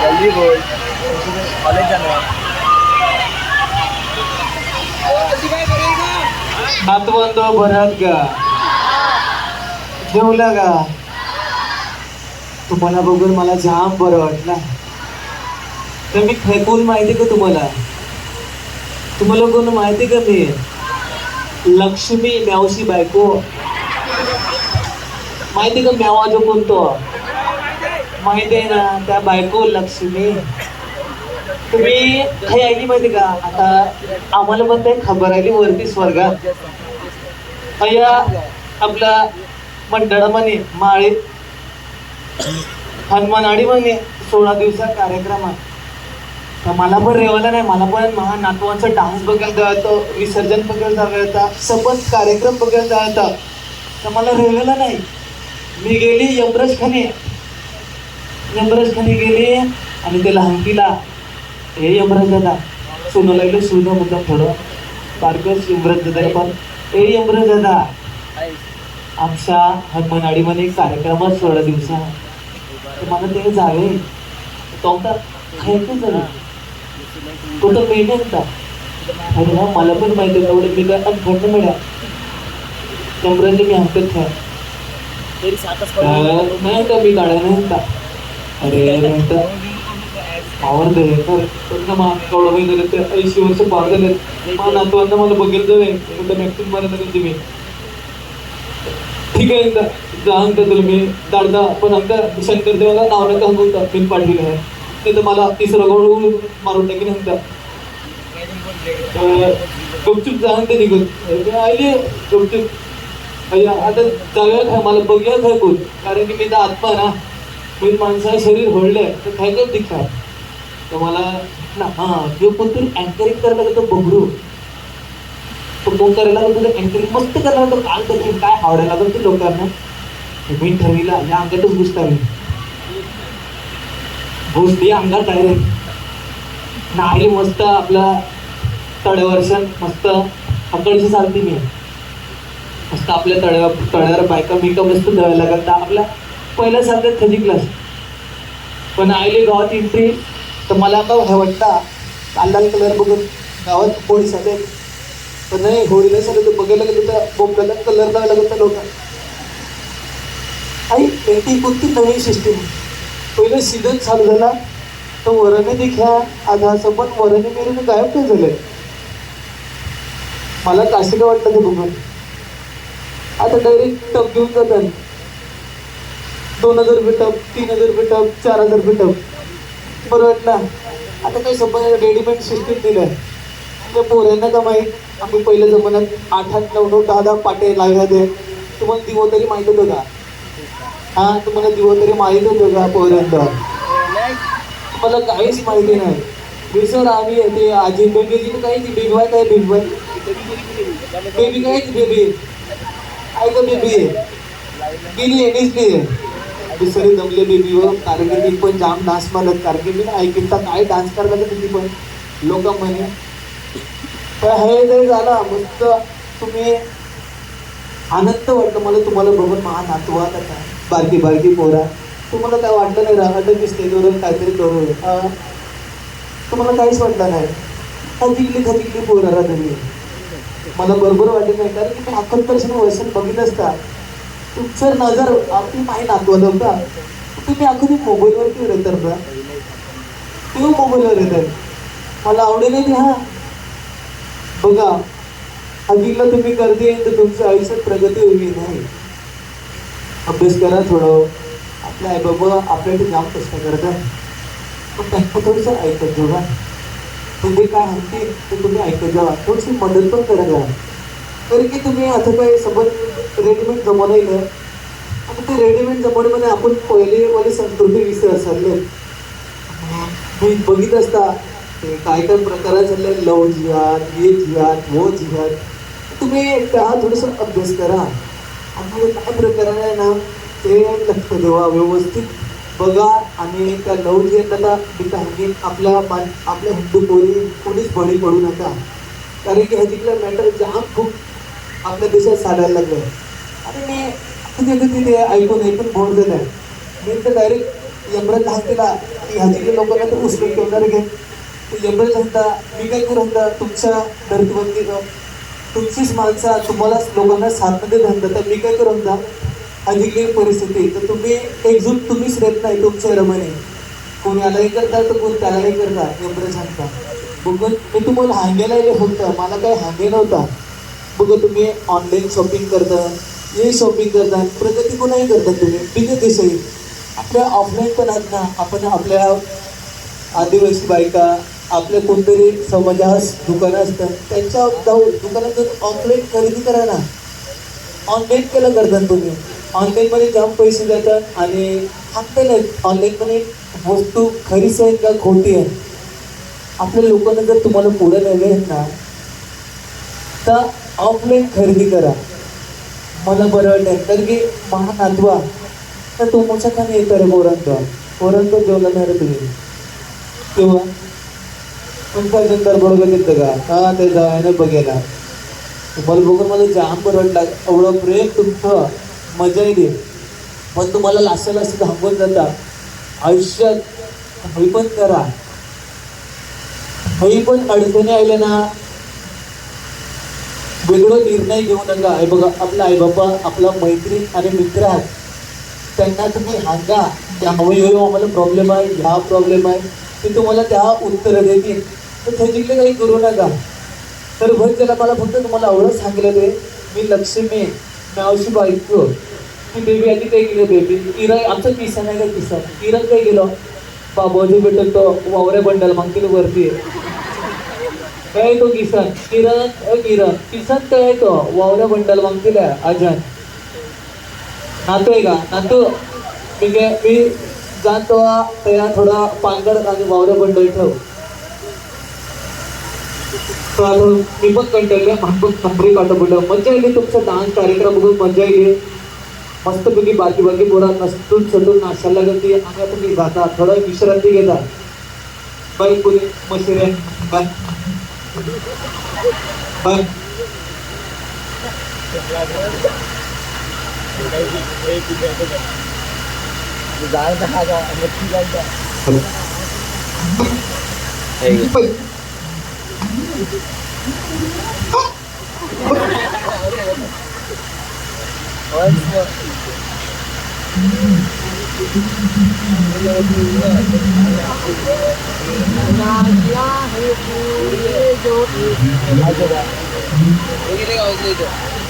जल्दी बोल. कॉलेज जाणार. नातवंद हो, बऱ्यात का जेवलं का? तुम्हाला बघून मला जाम बरं वाटलं. तर मी ख- कोण माहिती का तुम्हाला? तुम्हाला कोण माहिती का मी लक्ष्मी म्यावशी बायको. माहिती का म्यावा जो कोणतो? माहिती आहे ना त्या बायको लक्ष्मी. तुम्ही काही ऐकली माहिती का? आता आम्हाला पण ते खबर आली वरती स्वर्गात. अय्या आपला मंडळ म्हणे माळी हनुमानाडी म्हणे सोळा दिवसा कार्यक्रमात मला पण रेवायला नाही मला पण महा नातवांचं डान्स बघायला जायचं विसर्जन बघायला जायचा सबंध कार्यक्रम बघायला जायचा. तर मला रेवायला नाही. मी गेली यमराज खाने. यमराज खाने गेली आणि त्याला हंकीला हे यमराज दादा सोनं लागलं सोनं होतं थोडं बारकस यमराज दादा पण हे यमराज दादा आमच्या हनुमानाडीमध्ये एक कार्यक्रम सोळा दिवसा तर मला ते जावे. तो आता खायचं झालं तो तर मेन होता अरे हा मला पण माहिती होतं एवढं मी काय अनफंड मिळा कमरेने मी हंकत खाय. नाही का मी गाड्या नाही का अरे नाही तर आवडते तर त्यांना मा कवडं वय ते ऐंशी वर्ष पार झाले मा नातवांना मला बघेल जावे कुठं मॅक्सिम मारत नाही तुम्ही ठीक आहे एकदा जा अंक तुम्ही दाडदा पण अंक शंकर देवाला नाव नका सांगून पिन पाठवलं आहे. ते तर मला तिसरं गोळ मारून टाकीन नंतर गुपचूप जाऊन ते निघून. आले गुपचूप. आता जाऊया खा मला बघूया काय कोण. कारण की मी तर आत्मा ना. मी माणसाचं शरीर होडलंय तर काय काय दिखा तर मला ना हा जो कोणतरी अँकरिंग करायला लागतो बघडू तो कोण करायला लागतो तर अँकरिंग मस्त करायला लागतो काल करतील काय आवडायला लागतो ते लोकांना. मी ठरविला या अंगातच घुसता मी. घुसली अंगात डायरेक्ट नाही मस्त आपला तडवर्षण मस्त हकडशी चालते मी. मस्त आपल्या तळ्या तळ्यावर बायका बिका मस्त धरायला लागत आपल्या पहिल्या सारखं थजी क्लास पण आईले गावात एंट्री तर मला का हे वाटता लाल कलर बघून गावात होळी सगळे. पण नाही होळीला सगळं बघायला गेलं तर बोंबल्याला कलर लावायला लागत लोक. आई पेटी कोणती नवीन सिस्टीम पहिलं सीझन चालू झाला तर वरणे देखा आज असं पण वरणे मेरे गायब नाही झालंय. मला काशी काय वाटतं ते बघून. आता डायरेक्ट टप घेऊन जातात. दोन हजार रुपये टप तीन हजार रुपये टप चार हजार रुपये टप बरं वाटलं. आता काही संबंध रेडीमेड सिस्टीम दिलं आहे त्या पोऱ्यांना का माहीत? आम्ही पहिल्या जमान्यात आठ आठ नऊ नऊ दहा दहा पाटे लागल्या ते तुम्हाला दिवो तरी माहीत होतं. का हा तुम्हाला दिवो तरी माहीत होतं का पोऱ्यांना मला काहीच माहिती नाही. विसर आम्ही ते आजी बेबीची काही बेबी बाय काय बेबी बाय बेबी काय बेबी. काय का बेबी आहे. गेली एनीच नाही दुसरी दमले बेबीवर कारण की मी पण जाम डान्स मारत कारण की मी ना ऐकता काय डान्स करता तुम्ही पण? लोक म्हणे. तर हे जरी झालं मस्त तुम्ही आनंद वाटतं मला तुम्हाला बघून महा नातवा आता. बारकी बारकी पोरा. तुम्हाला काय वाटलं नाही राहत दिसते स्टेजवर काहीतरी करू. तुम्हाला काहीच वाटलं नाही. खतिकली खतिकली पोरा राहा तुम्ही. मला बरोबर वाटत नाही कारण की मी अकल पर्सेंट वर्षात बघितलं असता. तुमचं नजर आपली माही नातवत होता. तुम्ही अख्खं मोबाईलवरती येतात ना तुम्ही मोबाईलवर येतात. मला आवडेल नाही हा. बघा हकीला तुम्ही करते तर तुमचं आयुष्यात प्रगती होईल नाही? अभ्यास करा थोडं. आपल्या आई बाबा आपल्यासाठी जाम कष्ट करतात. पण त्यांना थोडंसं ऐकत जेव्हा तुम्ही काय म्हणते ते तुम्ही ऐकत जावा थोडीशी मदत पण करत जा. कारण की तुम्ही आता काय सबंध रेडीमेड जमाना आहे आता ते रेडीमेड जमान्यामध्ये आपण पहिलेवाली संस्कृती विसर चालले मी बघित असता ते काय काय प्रकार चालले. लव जिहाद ये जिहाद वो जिहाद. तुम्ही का थोडंसं अभ्यास करा. आणि काय प्रकरण आहे ना ते लक्ष देवा व्यवस्थित बघा आणि त्या लव जिहादला तिथं हंगी आपल्या मान आपल्या हिंदू कोणी कोणीच बळी पडू नका. कारण की ह्याच्यातलं मॅटर जाम खूप आपल्या देशात चालायला लागलं आणि मी तिथे तिथे ऐकून ऐकून बोर झालं मी तर डायरेक्ट यमराज सांगतेला की ह्याच्यातल्या लोकांना तर उचलून ठेवणार घे यमराज सांगता मी काय करू म्हणता तुमच्या धरतीवरती तुमचीच माणसं तुम्हालाच लोकांना साथमध्ये धरता तर मी काय करू म्हणता अधिकली परिस्थिती तर तुम्ही एकजूट तुम्हीच रेत नाही तुमच्या रमाने. कोणी यालाही करता तर कोण त्यालाही करता? एवढं सांगता. बघून मी तुम्हाला हांग्याला होतं मला काही हांगे नव्हता. बघा तुम्ही ऑनलाईन शॉपिंग करता हे शॉपिंग करता प्रगती कोणाही करता तुम्ही? बिझनेस दिसेल आपल्या ऑफलाईन पण आहेत ना? आपण आपल्या आदिवासी बायका आपल्या कोणतरी समाजास दुकानं असतात त्यांच्या जाऊन दुकानात जाऊन ऑफलाईन खरेदी करा ना. ऑनलाईन केलं करतात तुम्ही. ऑनलाईनमध्ये जाम पैसे जातात आणि सांगता नाही ऑनलाईनमध्ये वस्तू खरीच आहे का खोटी आहे आपल्या लोकांना जर तुम्हाला पुढे नेले आहेत ना तर ऑफलाईन खरेदी करा. मला बरं वाटतं कारण की महानातवा तर तुमच्या खाली येतं रे पोरांचा पोरांचं जेवला नाही रे तुम्ही. किंवा तुमचा जनता बरोबर येतं का? हा ते जायनं बघायला. तुम्हाला बघून मला जाम बरं वाटलं. एवढं प्रेम तुमचं मजा येते पण तुम्हाला लासाला असं थांबून जाता. आयुष्यात हवी पण करा. हवी पण अडचणी आल्या ना वेगळं निर्णय घेऊ नका. आई बघा आपला आई बाबा आपला मैत्रीण आणि मित्र आहेत. त्यांना तुम्ही सांगा की हवं हो आम्हाला प्रॉब्लेम आहे ह्या प्रॉब्लेम आहे. ते तुम्हाला त्या उत्तरं देतील तर त्याच्याकडे काही करू नका. तर भर त्याला मला फक्त तुम्हाला एवढं सांगितलं ते मी लक्ष्मी नावशी बायको की बेबी आधी काय गेलं बेबी. इरा आमचं किसन आहे का किसन इरा काय गेलं? बाबाजी भेटल तो वावऱ्या बंडल मागतील वरती. काय तो किसन किरण किरण किसन काय आहे तो? वावऱ्या बंडल मागतील अजन नातू आहे का? नातू. मी काय मी जातो त्या थोडा पानगड आणि वावऱ्या बंडल ठेव. मी पण कंटाळले म्हणून नंबरी काढतो बोललं. मजा येईल तुमचा डान्स कार्यक्रम बघून मजा येईल मस्तपैकी बाकी बाकी पोरा नसतून सटून नाचायला लागते आणि आता मी जाता. थोडा विश्रांती घेता. बाय कोणी मशिरे. बाय. बाय. 나한테 하자. 한번 피자자. 에이. 여기 내가 어디 있어?